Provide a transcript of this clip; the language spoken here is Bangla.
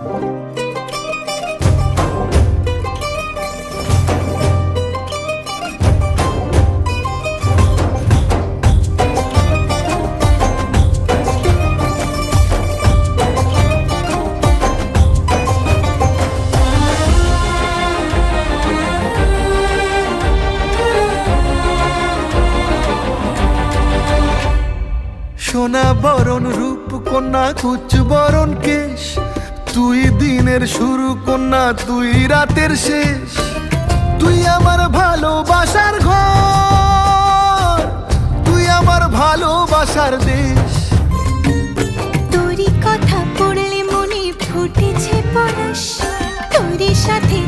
সোনা বরণ রূপ কন্যা কুচ বরণ কেশ দিনের শুরু কন্যা, তুই রাতের শেষ। তুই আমার ভালোবাসার ঘর, তুই আমার ভালোবাসার দেশ। তোরই কথা পড়লে মনে ফুটেছে পরশ তোরই সাথে